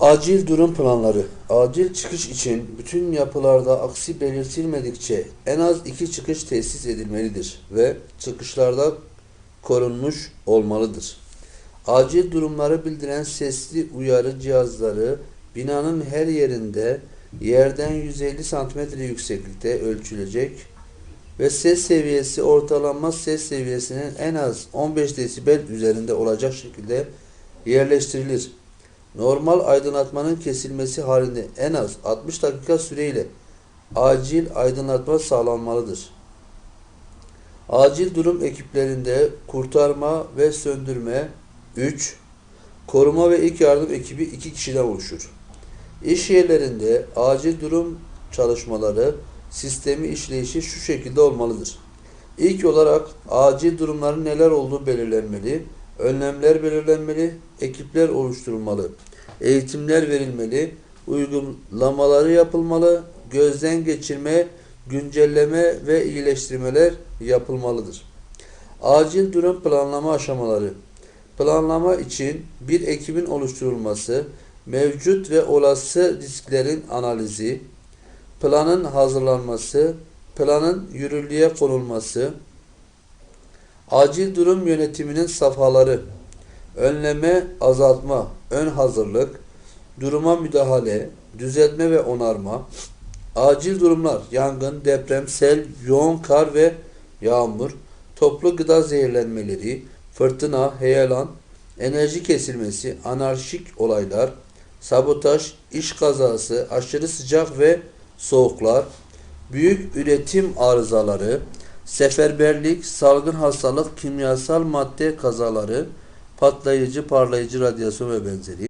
Acil durum planları. Acil çıkış için bütün yapılarda aksi belirtilmedikçe en az iki çıkış tesis edilmelidir ve çıkışlarda korunmuş olmalıdır. Acil durumları bildiren sesli uyarı cihazları binanın her yerinde yerden 150 cm yükseklikte ölçülecek ve ses seviyesi ortalama ses seviyesinin en az 15 desibel üzerinde olacak şekilde yerleştirilir. Normal aydınlatmanın kesilmesi halinde en az 60 dakika süreyle acil aydınlatma sağlanmalıdır. Acil durum ekiplerinde kurtarma ve söndürme 3, koruma ve ilk yardım ekibi 2 kişiden oluşur. İş yerlerinde acil durum çalışmaları sistemi işleyişi şu şekilde olmalıdır. İlk olarak acil durumların neler olduğu belirlenmeli, önlemler belirlenmeli, ekipler oluşturulmalı, eğitimler verilmeli, uygulamaları yapılmalı, gözden geçirme, güncelleme ve iyileştirmeler yapılmalıdır. Acil durum planlama aşamaları. Planlama için bir ekibin oluşturulması, mevcut ve olası risklerin analizi, planın hazırlanması, planın yürürlüğe konulması, acil durum yönetiminin safhaları, önleme, azaltma, ön hazırlık, duruma müdahale, düzeltme ve onarma, acil durumlar, yangın, deprem, sel, yoğun kar ve yağmur, toplu gıda zehirlenmeleri, fırtına, heyelan, enerji kesilmesi, anarşik olaylar, sabotaj, iş kazası, aşırı sıcak ve soğuklar, büyük üretim arızaları, seferberlik, salgın hastalık, kimyasal madde kazaları, patlayıcı, parlayıcı radyasyon ve benzeri.